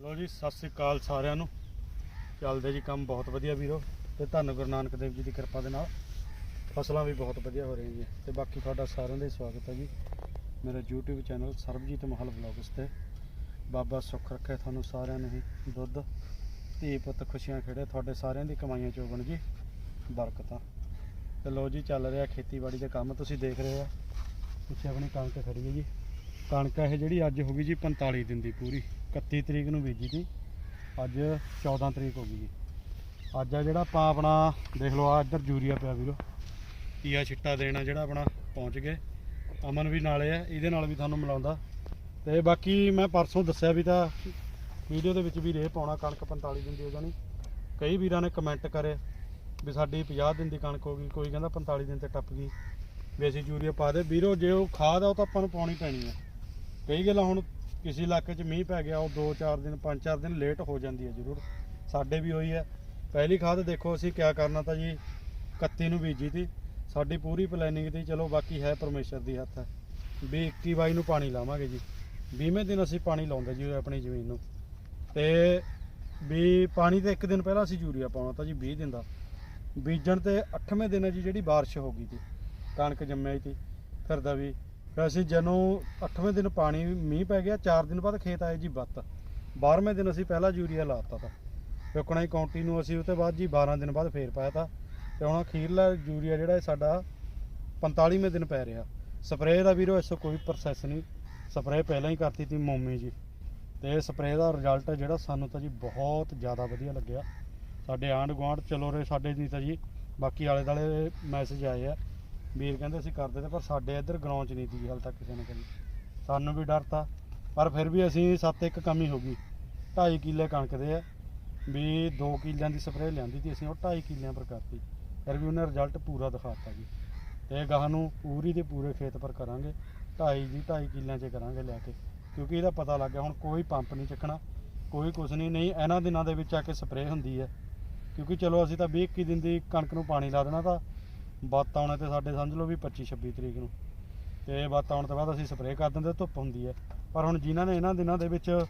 ਲੋ ਜੀ, ਸਤਿ ਸ੍ਰੀ ਅਕਾਲ ਸਾਰਿਆਂ ਨੂੰ। ਚੱਲਦੇ ਜੀ ਕੰਮ ਬਹੁਤ ਵਧੀਆ ਵੀਰੋ। ਤੇ ਧੰਨ ਗੁਰੂ ਨਾਨਕ ਦੇਵ ਜੀ ਦੀ ਕਿਰਪਾ ਦੇ ਨਾਲ ਫਸਲਾਂ ਵੀ ਬਹੁਤ ਵਧੀਆ ਹੋ ਰਹੀਆਂ ਜੀ। ਤੇ ਬਾਕੀ ਤੁਹਾਡਾ ਸਾਰਿਆਂ ਦਾ ਹੀ ਸਵਾਗਤ ਹੈ ਜੀ। ਮੇਰਾ YouTube ਚੈਨਲ ਸਰਬਜੀਤ ਮਹਲ ਵਲੌਗਸ ਤੇ। ਬਾਬਾ ਸੁੱਖ ਰੱਖੇ ਤੁਹਾਨੂੰ ਸਾਰਿਆਂ ਨੂੰ ਹੀ। ਦੁੱਧ, ਧੀ ਪੁੱਤ ਖੁਸ਼ੀਆਂ ਖੇੜੇ। ਤੁਹਾਡੇ ਸਾਰਿਆਂ ਦੀ ਕਮਾਈਆਂ ਚੋਂ ਬਣ ਜੀ। ਬਰਕਤਾਂ। ਤੇ ਲੋ ਜੀ, ਚੱਲ ਰਿਹਾ ਖੇਤੀਬਾੜੀ ਦੇ ਕੰਮ। ਤੁਸੀਂ ਦੇਖ ਰਹੇ ਆ ਪਿੱਛੇ ਆਪਣੀ ਕਣਕ ਖੜੀ ਹੈ ਜੀ। ਕਣਕ ਇਹ ਜਿਹੜੀ ਅੱਜ ਹੋ ਗਈ ਜੀ 45 ਦਿਨ ਦੀ ਪੂਰੀ 31 ਤਰੀਕ ਨੂੰ ਬੀਜੀ ਸੀ ਅੱਜ 14 ਤਰੀਕ ਹੋ ਗਈ ਜੀ। ਅੱਜ ਆ ਜਿਹੜਾ ਆਪਾਂ ਆਪਣਾ, ਦੇਖ ਲਓ ਆ ਇੱਧਰ ਯੂਰੀਆ ਪਿਆ ਵੀਰੋ ਕੀਆ ਛਿੱਟਾ ਦੇਣਾ ਜਿਹੜਾ ਆਪਣਾ ਪਹੁੰਚ ਗਏ। ਅਮਨ ਵੀ ਨਾਲੇ ਆ, ਇਹਦੇ ਨਾਲ ਵੀ ਤੁਹਾਨੂੰ ਮਿਲਾਉਂਦਾ। ਤੇ ਬਾਕੀ ਮੈਂ ਪਰਸੋਂ ਦੱਸਿਆ ਵੀ ਤਾਂ ਵੀਡੀਓ ਦੇ ਵਿੱਚ ਵੀ ਰੇਹ ਪਾਉਣਾ ਕਣਕ 45 ਦਿਨ ਦੀ ਹੋ ਜਾਣੀ। ਕਈ ਵੀਰਾਂ ਨੇ ਕਮੈਂਟ ਕਰੇ ਵੀ ਸਾਡੀ 50 ਦਿਨ ਦੀ ਕਣਕ ਹੋ ਗਈ, ਕੋਈ ਕਹਿੰਦਾ 45 ਦਿਨ ਤੇ ਟੱਪ ਗਈ। ਵੀ ਅਸੀਂ ਯੂਰੀਆ ਪਾ ਦੇ। ਵੀਰੋ, ਜੇ ਉਹ ਖਾਦ ਆ, ਉਹ ਤਾਂ ਆਪਾਂ ਨੂੰ ਪਾਉਣੀ ਪੈਣੀ ਆ। ਕਈ ਗੱਲਾਂ ਹੁਣ ਕਿਸੇ ਇਲਾਕੇ 'ਚ ਮੀਂਹ ਪੈ ਗਿਆ, ਉਹ 2-4 ਦਿਨ 5-4 ਦਿਨ ਲੇਟ ਹੋ ਜਾਂਦੀ ਹੈ ਜ਼ਰੂਰ। ਸਾਡੇ ਵੀ ਹੋਈ ਹੈ। ਪਹਿਲੀ ਖਾਦ ਦੇਖੋ ਅਸੀਂ ਕਿਆ ਕਰਨਾ ਤਾਂ ਜੀ 31 ਨੂੰ ਬੀਜੀ ਤੀ। ਸਾਡੀ ਪੂਰੀ ਪਲੈਨਿੰਗ ਤੀ ਚਲੋ ਬਾਕੀ ਹੈ ਪਰਮੇਸ਼ਰ ਦੀ ਹੱਥ ਹੈ। ਵੀ 21 22 ਨੂੰ ਪਾਣੀ ਲਾਵਾਂਗੇ ਜੀ। 20ਵੇਂ ਦਿਨ ਅਸੀਂ ਪਾਣੀ ਲਾਉਂਦੇ ਜੀ ਆਪਣੀ ਜ਼ਮੀਨ ਨੂੰ। ਤੇ ਵੀ ਪਾਣੀ ਤੇ ਇੱਕ ਦਿਨ ਪਹਿਲਾਂ ਅਸੀਂ ਯੂਰੀਆ ਪਾਉਣਾ ਤਾਂ ਜੀ 20 ਦਿਨ ਦਾ। ਬੀਜਣ ਤੇ 8ਵੇਂ ਦਿਨ ਹੈ ਜੀ ਜਿਹੜੀ ਬਾਰਿਸ਼ ਹੋ ਗਈ ਤੀ। ਕਣਕ ਜੰਮਿਆ ਸੀ ਫਿਰ ਦਾ ਵੀ ਫਿਰ ਅਸੀਂ ਜਦੋਂ 8ਵੇਂ ਦਿਨ ਪਾਣੀ ਮੀਂਹ ਪੈ ਗਿਆ 4 ਦਿਨ ਬਾਅਦ ਖੇਤ ਆਏ ਜੀ ਬੱਤ। 12ਵੇਂ ਦਿਨ ਅਸੀਂ ਪਹਿਲਾ ਯੂਰੀਆ ਲਾਤਾ ਤਾ। ਰੁਕਣਾ ਹੀ ਕਾਉਂਟੀ ਅਸੀਂ ਉਹ ਤੋਂ ਬਾਅਦ ਜੀ 12 ਦਿਨ ਬਾਅਦ ਫੇਰ ਪਾਇਆ ਤਾ। ਤੇ ਹੁਣ ਅਖੀਰਲਾ ਯੂਰੀਆ ਜਿਹੜਾ ਇਹ ਸਾਡਾ 45ਵੇਂ ਦਿਨ ਪੈ ਰਿਹਾ। ਸਪਰੇਅ ਦਾ ਵੀਰੋ ਇਸੋ ਕੋਈ ਪ੍ਰੋਸੈਸ ਨਹੀਂ। ਸਪਰੇਅ ਪਹਿਲਾਂ ਹੀ ਕਰਤੀ ਤੀ ਮੋਮੀ ਜੀ। ਤੇ ਸਪਰੇਅ ਦਾ ਰਿਜ਼ਲਟ ਜਿਹੜਾ ਸਾਨੂੰ ਤਾਂ ਜੀ ਬਹੁਤ ਜ਼ਿਆਦਾ ਵਧੀਆ ਲੱਗਿਆ। ਸਾਡੇ ਆਂਢ ਗੁਆਂਢ ਚਲੋ ਰੇ ਸਾਡੇ ਨਹੀਂ ਤਾਂ ਜੀ। ਬਾਕੀ ਆਲੇ ਦਾਲੇ ਮੈਸੇਜ ਆਏ ਆ। ਵੀਰ ਕਹਿੰਦੇ ਅਸੀਂ ਕਰਦੇ ਤੇ ਪਰ ਸਾਡੇ ਇੱਧਰ ਗਰਾਊਂਡ 'ਚ ਨਹੀਂ ਦੀ ਹਾਲ ਤੱਕ ਕਿਸੇ ਨੇ ਕਰੀ। ਸਾਨੂੰ ਵੀ ਡਰ ਤਾ, ਪਰ ਫਿਰ ਵੀ ਅਸੀਂ ਸੱਤ ਇੱਕ ਕਮੀ ਹੋ ਗਈ। 2.5 ਕਿੱਲੇ ਕਣਕ ਦੇ ਆ, ਵੀ 2 ਕਿੱਲਿਆਂ ਦੀ ਸਪਰੇਅ ਲਿਆਂਦੀ ਤੀ ਅਸੀਂ, ਉਹ 2.5 ਕਿੱਲਿਆਂ ਪਰ ਕਰਤੀ। ਫਿਰ ਵੀ ਉਹਨੇ ਰਿਜ਼ਲਟ ਪੂਰਾ ਦਿਖਾਤਾ ਜੀ। ਤੇ ਗਾਹ ਨੂੰ ਪੂਰੀ ਦੇ ਪੂਰੇ ਖੇਤ ਪਰ ਕਰਾਂਗੇ 2.5 ਦੀ 2.5 ਕਿੱਲਿਆਂ 'ਚ ਕਰਾਂਗੇ ਲੈ ਕੇ। ਕਿਉਂਕਿ ਇਹਦਾ ਪਤਾ ਲੱਗ ਗਿਆ, ਹੁਣ ਕੋਈ ਪੰਪ ਨਹੀਂ ਚੱਕਣਾ, ਕੋਈ ਕੁਛ ਨਹੀਂ ਨਹੀਂ ਇਹਨਾਂ ਦਿਨਾਂ ਦੇ ਵਿੱਚ ਆ ਕੇ ਸਪਰੇਅ ਹੁੰਦੀ ਹੈ ਕਿਉਂਕਿ ਚਲੋ ਅਸੀਂ ਤਾਂ 20 21 ਦਿਨ ਦੀ ਕਣਕ ਨੂੰ ਪਾਣੀ ਲਾ ਦੇਣਾ ਤਾਂ ਬੱਤ ਆਉਣੇ ਤੇ ਸਾਡੇ ਸਮਝ ਲਓ ਵੀ 25 26 ਤਰੀਕ ਨੂੰ। ਤੇ ਬੱਤ ਆਉਣ ਤੋਂ ਬਾਅਦ ਅਸੀਂ ਸਪਰੇਅ ਕਰ ਦਿੰਦੇ, ਧੁੱਪ ਹੁੰਦੀ ਹੈ। ਪਰ ਹੁਣ ਜਿਨ੍ਹਾਂ ਨੇ ਇਹਨਾਂ ਦਿਨਾਂ ਦੇ ਵਿੱਚ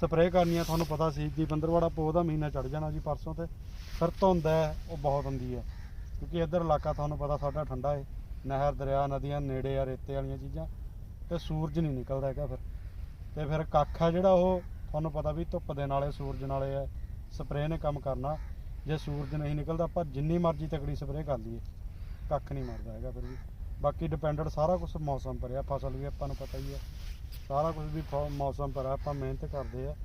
ਸਪਰੇਅ ਕਰਨੀ ਆ ਤੁਹਾਨੂੰ ਪਤਾ ਸੀ ਦੀ ਬੰਦਰਵਾੜਾ ਪੋਹ ਦਾ ਮਹੀਨਾ ਚੜ ਜਾਣਾ ਜੀ ਪਰਸੋਂ ਤੇ। ਫਿਰ ਧੁੰਦ ਹੈ, ਉਹ ਬਹੁਤ ਹੁੰਦੀ ਹੈ। ਕਿਉਂਕਿ ਇੱਧਰ ਇਲਾਕਾ ਤੁਹਾਨੂੰ ਪਤਾ ਸਾਡਾ ਠੰਡਾ ਹੈ। ਨਹਿਰ, ਦਰਿਆ, ਨਦੀਆਂ, ਨੇੜੇ ਆ, ਰੇਤੇ ਵਾਲੀਆਂ ਚੀਜ਼ਾਂ। ਤੇ ਸੂਰਜ ਨਹੀਂ ਨਿਕਲਦਾ ਹੈਗਾ ਫਿਰ। ਤੇ ਫਿਰ ਕੱਖ ਆ ਜਿਹੜਾ ਉਹ, ਤੁਹਾਨੂੰ ਪਤਾ ਵੀ ਧੁੱਪ ਦੇ ਨਾਲੇ, ਸੂਰਜ ਨਾਲੇ ਹੈ। ਸਪਰੇਅ ਨੇ ਕੰਮ ਕਰਨਾ। ਜੇ ਸੂਰਜ ਨਹੀਂ ਨਿਕਲਦਾ, ਆਪਾਂ ਜਿੰਨੀ ਮਰਜ਼ੀ ਤਕੜੀ ਸਪਰੇਅ ਕਰ ਲਈਏ। ਕੱਖ ਨਹੀਂ ਮਰਦਾ ਹੈਗਾ ਫਿਰ ਵੀ। ਬਾਕੀ ਡਿਪੈਂਡਡ ਸਾਰਾ ਕੁਝ ਮੌਸਮ ਪਰ ਆ, ਫਸਲ ਵੀ ਆਪਾਂ ਨੂੰ ਪਤਾ ਹੀ ਹੈ ਸਾਰਾ ਕੁਝ ਵੀ ਫ- ਮੌਸਮ ਪਰ ਆ, ਆਪਾਂ ਮਿਹਨਤ ਕਰਦੇ ਆ।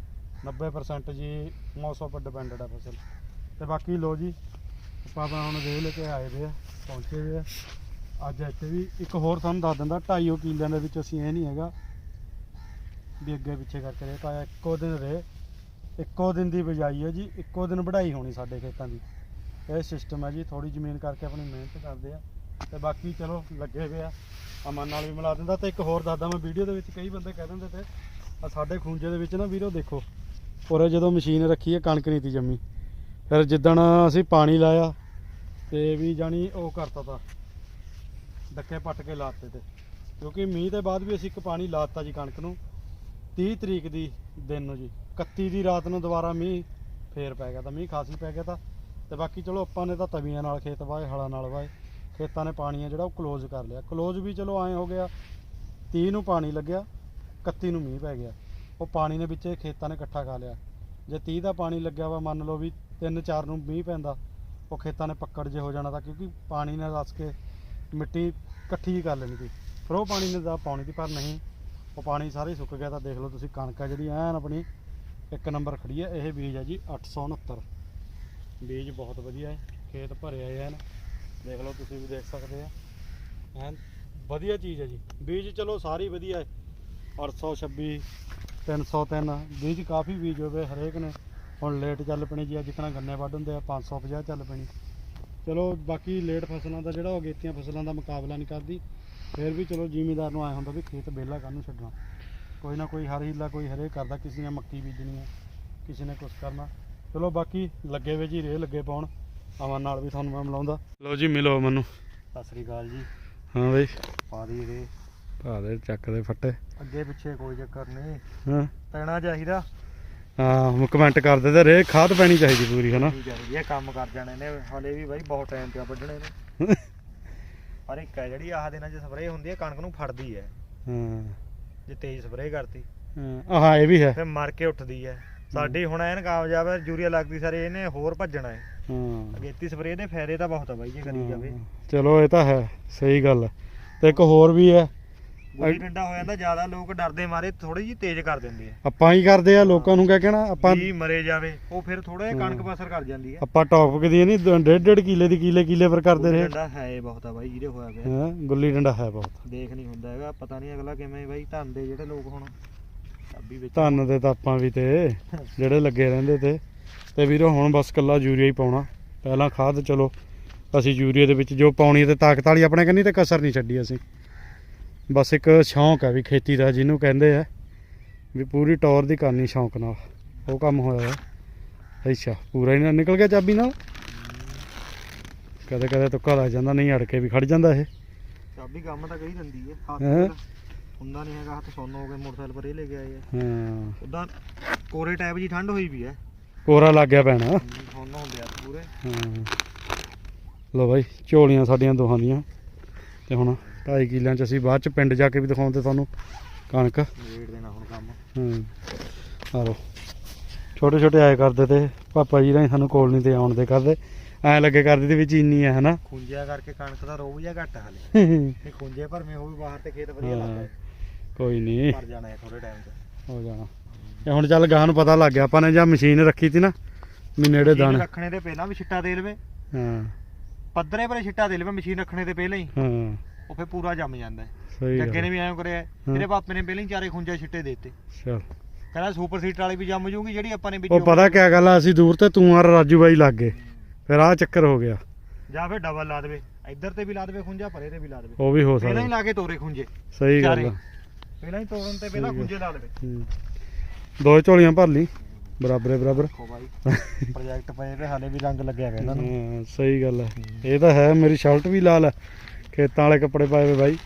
90% ਜੀ ਮੌਸਮ ਪਰ ਡਿਪੈਂਡਡ ਆ ਫਸਲ। ਤੇ ਬਾਕੀ ਲੋ ਜੀ, ਆਪਾਂ ਤਾਂ ਹੁਣ ਵੇਹ ਲੈ ਕੇ ਆਏ ਵੇ ਆ, ਪਹੁੰਚੇ ਵੇ ਆ। ਅੱਜ ਇੱਥੇ ਵੀ ਇੱਕ ਹੋਰ ਤੁਹਾਨੂੰ ਦੱਸ ਦਿੰਦਾ 2.5 ਕਿੱਲਿਆਂ ਦੇ ਵਿੱਚ ਅਸੀਂ ਇਹ ਨਹੀਂ ਹੈਗਾ ਵੀ ਅੱਗੇ ਪਿੱਛੇ ਕਰਕੇ ਰੇ ਪਾਇਆ। ਇੱਕੋ ਦਿਨ ਰੇ ਇੱਕੋ ਦਿਨ ਦੀ ਬਿਜਾਈ ਹੈ ਜੀ, ਇੱਕੋ ਦਿਨ ਵਢਾਈ ਹੋਣੀ ਸਾਡੇ ਖੇਤਾਂ ਦੀ। ਇਹ ਸਿਸਟਮ ਹੈ ਜੀ ਥੋੜੀ ਜ਼ਮੀਨ ਕਰਕੇ ਆਪਣੀ ਮਿਹਨਤ ਕਰਦੇ ਆ। ਤੇ ਬਾਕੀ ਚਲੋ, ਲੱਗੇ ਹੋਏ ਆ। ਅਮਨ ਨਾਲ ਵੀ ਮਿਲਾ ਦਿੰਦਾ ਤੇ ਇੱਕ ਹੋਰ ਦੱਸਦਾ ਮੈਂ ਵੀਡੀਓ ਦੇ ਵਿੱਚ ਕਈ ਬੰਦੇ ਕਹਿ ਦਿੰਦੇ ਤੇ, ਆ ਸਾਡੇ ਖੂੰਜੇ ਦੇ ਵਿੱਚ ਨਾ ਵੀਰੋ ਦੇਖੋ। ਉਰੇ ਜਦੋਂ ਮਸ਼ੀਨ ਰੱਖੀ ਹੈ ਕਣਕ ਨਹੀਂ ਤੀ ਜੰਮੀ। ਫਿਰ ਜਿੱਦਣ ਅਸੀਂ ਪਾਣੀ ਲਾਇਆ ਤੇ ਵੀ ਜਾਣੀ ਉਹ ਕਰਤਾ ਤਾ। ਡੱਕੇ ਪੱਟ ਕੇ ਲਾਤੇ ਤੇ। ਕਿਉਂਕਿ ਮੀਂਹ ਦੇ ਬਾਅਦ ਵੀ ਅਸੀਂ ਇੱਕ ਪਾਣੀ ਲਾਤਾ ਜੀ ਕਣਕ ਨੂੰ। 30 ਤਰੀਕ ਦੀ ਦਿਨ ਨੂੰ ਜੀ। 31 ਦੀ ਰਾਤ ਨੂੰ ਦੁਬਾਰਾ ਮੀਂਹ ਫੇਰ ਪੈ ਗਿਆ ਤਾਂ। ਮੀਂਹ ਖਾਸੀ ਪੈ ਗਿਆ ਤਾਂ। ਤੇ ਬਾਕੀ ਚਲੋ ਆਪਾਂ ਨੇ ਤਾਂ ਤਵੀਆਂ ਨਾਲ ਖੇਤ ਵਾਏ ਹਲਾਂ ਨਾਲ ਵਾਏ ਖੇਤਾਂ ਨੇ ਪਾਣੀ ਆ ਜਿਹੜਾ ਉਹ ਕਲੋਜ਼ ਕਰ ਲਿਆ। ਕਲੋਜ਼ ਵੀ ਚਲੋ ਐਂ ਹੋ ਗਿਆ 30 ਨੂੰ ਪਾਣੀ ਲੱਗਿਆ 31 ਨੂੰ ਮੀਂਹ ਪੈ ਗਿਆ। ਉਹ ਪਾਣੀ ਨੇ ਵਿੱਚ ਖੇਤਾਂ ਨੇ ਇਕੱਠਾ ਕਰ ਲਿਆ। ਜੇ 30 ਦਾ ਪਾਣੀ ਲੱਗਿਆ ਵਾ, ਮੰਨ ਲਓ ਵੀ 3-4 ਨੂੰ ਮੀਂਹ ਪੈਂਦਾ, ਉਹ ਖੇਤਾਂ ਨੇ ਪੱਕੜ ਜੇ ਹੋ ਜਾਣਾ ਤਾਂ ਕਿਉਂਕਿ ਪਾਣੀ ਨੇ ਰਸ ਕੇ ਮਿੱਟੀ ਇਕੱਠੀ ਹੀ ਕਰ ਲੈਣੀ ਸੀ। ਫਿਰ ਉਹ ਪਾਣੀ ਨੇ ਦਾ ਪਾਉਣੀ ਸੀ, ਪਰ ਨਹੀਂ। ਉਹ ਪਾਣੀ ਸਾਰੇ ਸੁੱਕ ਗਿਆ ਤਾਂ ਦੇਖ ਲਓ ਤੁਸੀਂ ਕਣਕ ਆ ਜਿਹੜੀ, ਐਨ ਆਪਣੀ ਇੱਕ ਨੰਬਰ ਖੜੀ ਹੈ, ਇਹ ਬੀਜ ਹੈ ਜੀ 869 ਬੀਜ ਬਹੁਤ ਵਧੀਆ ਹੈ, ਖੇਤ ਭਰਿਆ ਹੈ ਐਨ ਦੇਖ ਲਓ ਤੁਸੀਂ ਵੀ ਦੇਖ ਸਕਦੇ ਆ। ਐਨ ਵਧੀਆ ਚੀਜ਼ ਹੈ ਜੀ। ਬੀਜ ਚਲੋ ਸਾਰੀ ਵਧੀਆ ਹੈ। 826 303 ਬੀਜ ਕਾਫੀ ਬੀਜ ਹੋਵੇ ਹਰੇਕ ਨੇ। ਹੁਣ ਲੇਟ ਚੱਲ ਪਣੀ ਜੀ ਜਿੱਕਣਾ ਗੰਨੇ ਵੱਢ ਹੁੰਦੇ ਆ 550 ਚੱਲ ਪਣੀ। ਚਲੋ ਬਾਕੀ ਲੇਟ ਫਸਲਾਂ ਦਾ ਜਿਹੜਾ ਉਹ ਅਗੇਤੀਆਂ ਫਸਲਾਂ ਦਾ ਮੁਕਾਬਲਾ ਨਹੀਂ ਕਰਦੀ। ਫਿਰ ਵੀ ਚਲੋ ਜ਼ਿਮੀਦਾਰ ਨੂੰ ਆਇਆ ਹੁੰਦਾ ਵੀ ਖੇਤ ਵਿਹਲਾ ਕਾਹਨੂੰ ਛੱਡਣਾ। ਕੋਈ ਨਾ ਕੋਈ ਹਰ ਹੀਲਾ ਕੋਈ ਹਰੇਕ ਕਰਦਾ, ਕਿਸੇ ਨੇ ਮੱਕੀ ਬੀਜਣੀ ਹੈ, ਕਿਸੇ ਨੇ ਕੁਛ ਕਰਨਾ। ਚਲੋ ਬਾਕੀ ਲੱਗੇ ਵੇ ਜੀ ਰੇ ਲੱਗੇ ਪਾਉਣ। ਅਮਨ ਨਾਲ ਵੀ ਤੁਹਾਨੂੰ ਮੈਂ ਮਿਲਾਉਂਦਾ। ਲਓ ਜੀ ਮਿਲੋ ਮੈਨੂੰ। ਸਤਿ ਸ੍ਰੀ ਅਕਾਲ ਜੀ। ਹਾਂ ਬਈ। ਪਾ ਦੀ ਰੇ ਭਾ ਦੇ ਚੱਕ ਦੇ ਫੱਟੇ। ਅੱਗੇ ਪਿੱਛੇ ਕੋਈ ਚੱਕਰ ਨਹੀਂ। ਹਾਂ। ਤੈਣਾ ਚਾਹੀਦਾ। ਹਾਂ ਕਮੈਂਟ ਕਰਦੇ ਤੇ ਰੇ ਖਾਦ ਪੈਣੀ ਚਾਹੀਦੀ ਪੂਰੀ ਹਨਾ? ਇਹ ਕੰਮ ਕਰ ਜਾਣੇ ਨੇ। ਹਲੇ ਵੀ ਬਾਈ ਬਹੁਤ ਟਾਈਮ ਪਿਆ ਵੱਢਣੇ ਨੇ। ਪਰ ਇੱਕ ਹੈ ਜਿਹੜੀ ਆਹ ਦਿਨਾਂ 'ਚ ਸਪਰੇਅ ਹੁੰਦੀ ਹੈ ਕਣਕ ਨੂੰ ਫੜਦੀ ਹੈ। ਹਾਂ। ਜੇ ਤੇਜ਼ ਸਪਰੇਅ ਕਰਤੀ। ਹਾਂ ਆਹ ਇਹ ਵੀ ਹੈ। ਫਿਰ ਮਰ ਕੇ ਉੱਠਦੀ ਹੈ। ਸਾਡੀ ਹੁਣ ਐਨ ਕਾਮਯਾਬ ਹੈ ਯੂਰੀਆ ਲੱਗਦੀ ਸਾਰੇ ਇਹਨੇ ਹੋਰ ਭੱਜਣਾ ਹੈ। ਹਾਂ। ਅਗੇਤੀ ਸਪਰੇਅ ਦੇ ਫਾਇਦੇ ਤਾਂ ਬਹੁਤ ਆ ਬਾਈ ਜੇ ਕਰੀ ਜਾਵੇ। ਚਲੋ ਇਹ ਤਾਂ ਹੈ ਸਹੀ ਗੱਲ ਤੇ ਇੱਕ ਹੋਰ ਵੀ ਹੈ। ਗੁੱਲੀ ਡੰਡਾ ਹੋ ਜਾਂਦਾ ਜ਼ਿਆਦਾ ਲੋਕ ਡਰਦੇ ਮਾਰੇ ਥੋੜੀ ਜਿਹੀ ਤੇਜ਼ ਕਰ ਦਿੰਦੇ ਆ। ਆਪਾਂ ਹੀ ਕਰਦੇ ਆ ਲੋਕਾਂ ਨੂੰ ਕਹਿ ਕਹਿਣਾ? ਆਪਾਂ ਵੀ ਮਰੇ ਜਾਵੇ ਉਹ ਫਿਰ ਥੋੜਾ ਜਿਹਾ ਕਣਕ ਹਾਂ। ਬਸਰ ਕਰ ਜਾਂਦੀ ਹੈ ਆਪਾਂ ਟੌਪਕ ਦੀ ਨਹੀਂ ਡੇਢ ਡੇਢ ਕਿੱਲੇ ਦੀ ਕਿੱਲੇ ਕਿੱਲੇ ਪਰ ਕਰਦੇ ਰਹੇ। ਡੰਡਾ ਹੈ ਬਹੁਤ ਆ ਬਾਈ ਜਿਹਦੇ ਹੋਇਆ ਪਿਆ। ਹਾਂ ਗੁੱਲੀ ਡੰਡਾ ਹੈ ਬਹੁਤ। ਦੇਖ ਨਹੀਂ ਹੁੰਦਾ ਹੈਗਾ ਪਤਾ ਨਹੀਂ ਅਗਲਾ ਕਿਵੇਂ ਬਾਈ ਧੰਨ ਦੇ ਜਿਹੜੇ ਲੋਕ ਹੁਣ। ਚਾਬੀ ਵਿੱਚ। ਧੰਨ ਦੇ ਤਾਂ ਆਪਾਂ ਵੀ ਤੇ ਜਿਹੜੇ ਲੱਗੇ ਰਹਿੰਦੇ ਤੇ। ਤੇ ਵੀਰੋ ਹੁਣ ਬਸ ਕੱਲਾ ਯੂਰੀਆ ਹੀ ਪਾਉਣਾ। ਪਹਿਲਾਂ ਖਾਦ ਚਲੋ ਅਸੀਂ ਯੂਰੀਆ ਦੇ ਵਿੱਚ ਜੋ ਪਾਉਣੀ ਤੇ ਤਾਕਤ ਵਾਲੀ ਆਪਣੇ ਕੰਨੀ ਤੇ ਕਸਰ ਨਹੀਂ ਛੱਡੀ ਅਸੀਂ। ਬਸ ਇੱਕ ਸ਼ੌਂਕ ਹੈ ਵੀ ਖੇਤੀ ਦਾ ਜਿਹਨੂੰ ਕਹਿੰਦੇ ਆ ਵੀ ਪੂਰੀ ਟੌਰ ਦੀ ਕਰਨੀ ਸ਼ੌਂਕ ਨਾਲ। ਉਹ ਕੰਮ ਹੋਇਆ ਹੈ। ਅੱਛਾ ਪੂਰਾ ਹੀ ਨਾ ਨਿਕਲ ਗਿਆ ਚਾਬੀ ਨਾਲ? ਕਦੇ ਕਦੇ ਤੁੱਕਾ ਲੱਗ ਜਾਂਦਾ ਨਹੀਂ ਅੜ ਕੇ ਵੀ ਖੜ ਜਾਂਦਾ ਇਹ। ਚਾਬੀ ਕੰਮ ਤਾਂ ਕਹੀ ਦਿੰਦੀ ਹੈ ਹੁੰਦਾ ਨਹੀਂ ਹੈਗਾ ਹੱਥ ਸੁੰਨ ਹੋ ਗਏ ਮੋਟਰਸਾਈਕਲ ਪਰ ਇਹ ਲੈ ਕੇ ਆਏ ਆ। ਹਾਂ। ਉਦਾਂ ਕੋਰੇ ਟਾਈਪ ਜੀ ਠੰਡ ਹੋਈ ਵੀ ਹੈ। ਕੋਰਾ ਲੱਗ ਗਿਆ ਪੈਣਾ ਸੁੰਨ ਹੁੰਦੇ ਆ ਪੂਰੇ। ਹਾਂ। ਲੋ ਬਾਈ ਝੋਲੀਆਂ ਸਾਡੀਆਂ ਦੋਹਾਂ ਦੀਆਂ। ਤੇ ਹੁਣ ਢਾਈ ਕਿੱਲਿਆਂ ਚ ਅਸੀਂ ਬਾਅਦ ਚ ਪਿੰਡ ਜਾ ਕੇ ਵੀ ਦਿਖਾਉਂਦੇ ਤੁਹਾਨੂੰ ਕਣਕ। ਵੇਟ ਦੇਣਾ ਹੁਣ ਕੰਮ। ਹਾਂ। ਆ ਲੋ ਛੋਟੇ ਛੋਟੇ ਆਏ ਕਰਦੇ ਤੇ ਪਾਪਾ ਜੀ ਨੇ ਸਾਨੂੰ ਕੋਲ ਨਹੀਂ ਤੇ ਆਉਣ ਦੇ ਕਰਦੇ। ਐ ਲੱਗੇ ਕਰਦੇ ਤੇ ਵਿੱਚ ਇੰਨੀ ਆ ਹਨਾ? ਖੁੰਝਿਆ ਕਰਕੇ ਕਣਕ ਦਾ ਰੋਗ ਜਿਹਾ ਘੱਟ ਹਲੇ। ਇਹ ਖੁੰਝੇ ਭਰਮੇ ਹੋ ਵੀ ਬਾਹਰ ਤੇ ਖੇਤ ਵਧੀਆ। ਲੱਗਦਾ ਕੋਈ ਨਹੀਂ ਭਰ ਜਾਣਾ ਥੋੜੇ ਟਾਈਮ 'ਚ। ਹੋ ਜਾਣਾ। ਇਹ ਹੁਣ ਚੱਲ ਗਾਹ ਨੂੰ ਪਤਾ ਲੱਗ ਗਿਆ ਆਪਾਂ ਨੇ ਜਾਂ ਮਸ਼ੀਨ ਰੱਖੀ ਤੀ ਨਾ ਵੀ ਨੇੜੇ ਦਾਣੇ। ਰੱਖਣੇ ਤੇ ਪਹਿਲਾਂ ਵੀ ਛਿੱਟਾ ਦੇ ਲਵੇ। ਹਾਂ। ਪੱਧਰੇ ਪਰ ਛਿੱਟਾ ਦੇ ਲਵੇ ਮਸ਼ੀਨ ਰੱਖਣੇ ਤੇ ਪਹਿਲਾਂ ਹੀ। ਹਾਂ। ਉਹ ਫੇ ਪੂਰਾ ਜੰਮ ਜਾਂਦਾ। ਸਹੀ ਜੱਗੇ ਗੱਲ। ਨੇ ਵੀ ਐਂ ਕਰਿਆ ਇਹਦੇ ਪਾਪੇ ਨੇ ਪਹਿਲਾਂ ਹੀ ਚਾਰੇ ਖੁੰਝੇ ਛਿੱਟੇ ਦੇ ਦਿੱਤੇ। ਚਲ ਕਹਿੰਦਾ ਸੁਪਰ ਸੀਟਰ ਵਾਲੀ ਵੀ ਜੰਮ ਜੂਗੀ ਜਿਹੜੀ ਆਪਾਂ ਨੇ ਉਹ ਵਿੱਚ ਪਤਾ ਕਿਆ ਗੱਲ ਆ ਅਸੀਂ ਦੂਰ ਤੇ ਤੂੰ ਆ ਰਾਜੂ ਬਾਈ ਲੱਗ ਗਏ। ਫਿਰ ਆਹ ਚੱਕਰ ਹੋ ਗਿਆ। ਜਾਂ ਫਿਰ ਡਬਲ ਲਾ ਦੇਵੇ। ਇੱਧਰ ਤੇ ਵੀ ਲਾ ਦੇਵੇ ਖੁੰਝਾ ਪਰੇ ਤੇ ਵੀ ਲਾ ਦੇਵੇ। ਉਹ ਵੀ ਹੋ ਪਹਿਲਾਂ ਹੀ ਸਕਦਾ। ਲਾ ਕੇ ਤੋਰੇ ਖੁੰਝੇ। ਸਹੀ ਗੱਲ। ਆ। ਪਹਿਲਾਂ ਹੀ ਤੋੜਨ ਤੇ ਪਹਿਲਾਂ ਸਹੀ ਗੱਲ। ਖੁੰਝੇ ਲਾ ਦੇਵੇ ਹੂੰ। ਦੋ ਝੋਲੀਆਂ ਭਰ ਲਈ। ਬਰਾਬਰੇ ਬਰਾਬਰ। ਦੇਖੋ ਬਾਈ ਪ੍ਰੋਜੈਕਟ ਪਏ ਤੇ ਹਾਲੇ ਵੀ ਰੰਗ ਲੱਗਿਆ ਹੋਇਆ ਇਹਨਾਂ ਨੂੰ। ਹਾਂ ਸਹੀ ਗੱਲ ਹੈ ਇਹ ਤਾਂ ਹੈ ਮੇਰੀ ਸ਼ਰਟ ਵੀ ਲਾਲ ਹੈ ਖੇਤਾਂ ਵਾਲੇ ਕੱਪੜੇ ਪਾਏ ਵੇ ਬਾਈ।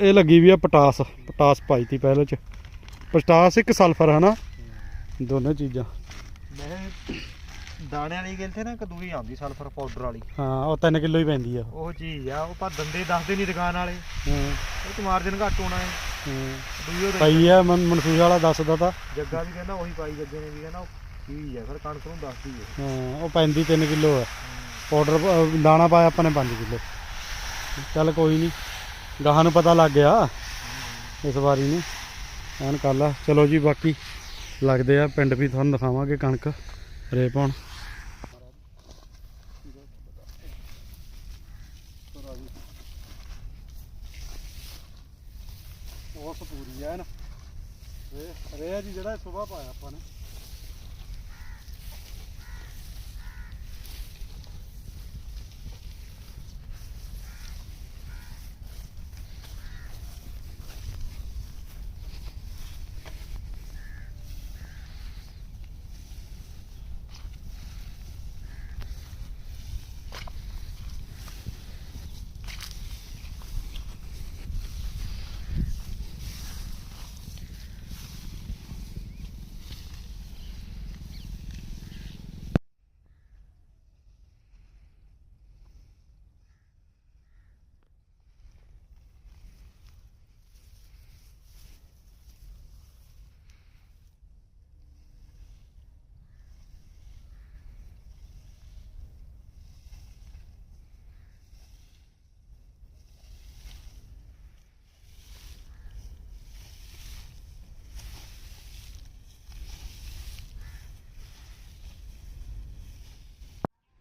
ਇਹ ਲੱਗੀ ਵੀ ਆ ਪਟਾਸ ਪਟਾਸ ਪਾਈ ਤੀ ਪਹਿਲੇ ਚ। ਪਟਾਸ ਇੱਕ ਸਲਫਰ ਹੈ ਨਾ। ਦੋਨੇ ਚੀਜ਼ਾਂ। ਦਾਣੇ ਵਾਲੀ ਤੇ ਨਾ ਇੱਕ ਦੂਈ ਆਉਂਦੀ ਸਲਫਰ ਪਾਊਡਰ ਵਾਲੀ। ਹਾਂ ਉਹ 3 ਕਿਲੋ ਹੀ ਪੈਂਦੀ ਆ। ਉਹ। ਚੀਜ਼ ਆ ਉਹ ਪਰ ਦੰਦੇ ਦੱਸਦੇ ਨਹੀਂ ਦੁਕਾਨ ਵਾਲੇ। ਹਾਂ। ਉਹ ਚ ਮਾਰਜਨ ਘੱਟ ਹੋਣਾ ਹੈ। ਹਾਂ ਪਈ ਆ ਮਨ ਮਨਸੂਰ ਵਾਲਾ ਦੱਸਦਾ ਤਾਂ ਜੱਗਾ ਵੀ ਕਹਿੰਦਾ ਉਹੀ ਪਾਈ ਜੱਗੇ ਨੇ ਵੀ ਕਹਿੰਦਾ ਉਹ ਚੀਜ਼ ਆ ਫਿਰ ਕਣਕ ਨੂੰ ਦੱਸਦੀ ਹੈ ਹਾਂ ਉਹ ਪੈਂਦੀ 3 ਕਿਲੋ ਹੈ ਪਾਊਡਰ ਪ- ਦਾਣਾ ਪਾਇਆ ਆਪਾਂ ਨੇ 5 ਕਿਲੋ। ਚੱਲ ਕੋਈ ਨਹੀਂ ਗਾਹਾਂ ਨੂੰ ਪਤਾ ਲੱਗ ਗਿਆ ਇਸ ਵਾਰੀ ਨੂੰ। ਐਨ ਕਰ ਲਾ। ਚਲੋ ਜੀ ਬਾਕੀ ਲੱਗਦੇ ਆ ਪਿੰਡ ਵੀ ਤੁਹਾਨੂੰ ਦਿਖਾਵਾਂਗੇ ਕਣਕ ਰੇ ਪਾਉਣ ਉਸ ਪੂਰੀ ਐਨ ਰੇ ਰੇ ਜੀ ਜਿਹੜਾ ਇਹ ਸੁਬਾਹ ਪਾਇਆ ਆਪਾਂ ਨੇ।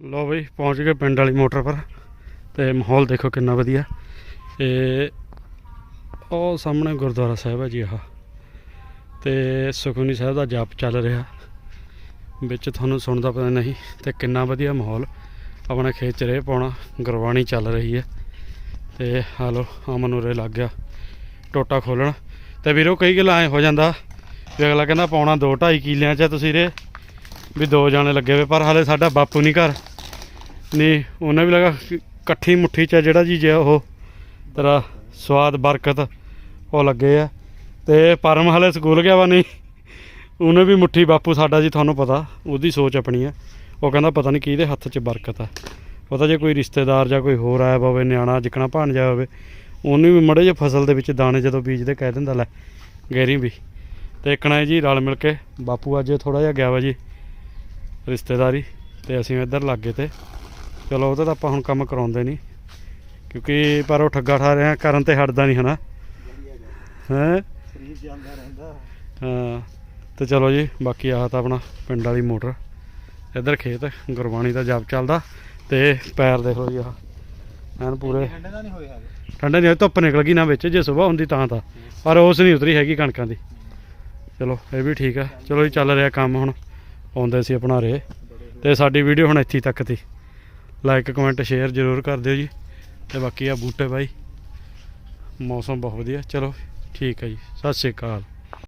ਲੋ ਬਈ, ਪਹੁੰਚ ਗਏ ਪਿੰਡ ਵਾਲੀ ਮੋਟਰ ਪਰ। ਤੇ ਮਾਹੌਲ ਦੇਖੋ ਕਿੰਨਾ ਵਧੀਆ। ਇਹ ਉਹ ਸਾਹਮਣੇ ਗੁਰਦੁਆਰਾ ਸਾਹਿਬ ਹੈ ਜੀ ਆਹ। ਤੇ ਸੁਖਮਨੀ ਸਾਹਿਬ ਦਾ ਜਾਪ ਚੱਲ ਰਿਹਾ। ਵਿੱਚ ਤੁਹਾਨੂੰ ਸੁਣਦਾ ਪਤਾ ਨਹੀਂ ਤੇ ਕਿੰਨਾ ਵਧੀਆ ਮਾਹੌਲ ਆਪਣਾ ਖੇਤ ਚ ਰੇ ਪਾਉਣਾ, ਗੁਰਬਾਣੀ ਚੱਲ ਰਹੀ ਹੈ। ਤੇ ਹਾਲੋ ਅਮਨ ਉਰੇ ਲੱਗ ਗਿਆ, ਟੋਟਾ ਖੋਲਣ ਤੇ ਵੀਰੋ, ਕਈ ਗੱਲਾਂ ਐ ਹੋ ਜਾਂਦਾ ਵੀ ਅਗਲਾ ਕਹਿੰਦਾ ਪਾਉਣਾ 2 2.5 ਕਿਲਿਆਂ ਚ ਤੁਸੀਂ ਰੇ। ਵੀ ਦੋ ਜਾਣੇ ਲੱਗੇ ਹੋਏ, ਪਰ ਹਾਲੇ ਸਾਡਾ ਬਾਪੂ ਨਹੀਂ ਘਰ। ਨਹੀਂ, ਉਹਨੇ ਵੀ ਲਗਾ ਇਕੱਠੀ ਮੁੱਠੀ ਚ ਜਿਹੜਾ ਜੀ ਜੇ ਉਹ, ਤੇਰਾ ਸਵਾਦ, ਬਰਕਤ, ਉਹ ਲੱਗੇ ਆ। ਤੇ ਪਰਮ ਹਲੇ ਸਕੂਲ ਗਿਆ ਵਾ ਨਹੀਂ, ਉਹਨੇ ਵੀ ਮੁੱਠੀ ਬਾਪੂ ਸਾਡਾ ਜੀ, ਤੁਹਾਨੂੰ ਪਤਾ, ਉਹਦੀ ਸੋਚ ਆਪਣੀ ਆ। ਉਹ ਕਹਿੰਦਾ ਪਤਾ ਨਹੀਂ ਕਿਹਦੇ ਹੱਥ 'ਚ ਬਰਕਤ ਹੈ ਪਤਾ ਜੇ ਕੋਈ ਰਿਸ਼ਤੇਦਾਰ ਜਾਂ ਕੋਈ ਹੋਰ ਆਇਆ ਹੋਵੇ, ਨਿਆਣਾ ਜਿੱਕਣਾ ਭਾਣਜਾ ਹੋਵੇ, ਉਹਨੂੰ ਵੀ ਮੜੇ ਜੇ ਫਸਲ ਦੇ ਵਿੱਚ ਦਾਣੇ ਜਦੋਂ ਬੀਜਦੇ, ਕਹਿ ਦਿੰਦਾ, ਲੈ ਗੈਰੀ ਵੀ। ਤੇ ਇੱਕਣਾ ਜੀ ਰਲ ਮਿਲ ਕੇ ਬਾਪੂ ਅੱਜ ਥੋੜਾ ਜਿਹਾ ਗਿਆ ਵਾ ਜੀ। ਰਿਸ਼ਤੇਦਾਰੀ ਤੇ ਅਸੀਂ ਇੱਧਰ ਲੱਗੇ ਤੇ। ਚਲੋ ਉਹਦਾ ਤਾਂ ਆਪਾਂ ਹੁਣ ਕੰਮ ਕਰਾਉਂਦੇ ਨਹੀਂ, ਕਿਉਂਕਿ ਪਰ ਉਹ ਠੱਗਾ ਠਾ ਰਿਹਾ, ਕਰਨ ਤੇ ਹਟਦਾ ਨਹੀਂ ਹਨਾ। ਹੈ? ਸਰੀਰ ਜਾਂਦਾ ਰਹਿੰਦਾ ਹਾਂ, ਤੇ ਚਲੋ ਜੀ, ਬਾਕੀ ਆਹ ਤਾਂ ਆਪਣਾ ਪਿੰਡ ਵਾਲੀ ਮੋਟਰ। ਇੱਧਰ ਖੇਤ, ਗੁਰਬਾਣੀ ਦਾ ਜਪ ਚੱਲਦਾ, ਤੇ ਪੈਰ ਦੇਖ ਲਓ ਜੀ ਆਹ। ਐਨ ਪੂਰੇ। ਠੰਡੇ ਦਾ ਨਹੀਂ ਹੋਏ ਹੈਗੇ ਠੰਡੇ ਨਹੀਂ ਧੁੱਪ ਨਿਕਲ ਗਈ ਨਾ ਵਿੱਚ, ਜੇ ਸਵੇਰ ਹੁੰਦੀ ਤਾਂ ਤਾਂ। ਪਰ ਉਸ ਨਹੀਂ ਉਤਰੀ ਹੈਗੀ ਕਣਕਾਂ ਦੀ। ਚਲੋ, ਇਹ ਵੀ ਠੀਕ ਆ। ਚਲੋ ਜੀ, ਚੱਲ ਰਿਹਾ ਕੰਮ ਹੁਣ। ਆਉਂਦੇ ਸੀ ਆਪਣਾ ਰੇ। ਤੇ ਸਾਡੀ ਵੀਡੀਓ ਹੁਣ ਇੱਥੇ ਤੱਕ ਤੀ ਲਾਈਕ ਕਮੈਂਟ ਸ਼ੇਅਰ ਜ਼ਰੂਰ ਕਰ ਦਿਓ ਜੀ। ਤੇ ਬਾਕੀ ਆ ਬੂਟੇ ਬਾਈ। ਮੌਸਮ ਬਹੁਤ ਵਧੀਆ। ਚਲੋ, ਠੀਕ ਹੈ ਜੀ। ਸਤਿ ਸ਼੍ਰੀ ਅਕਾਲ।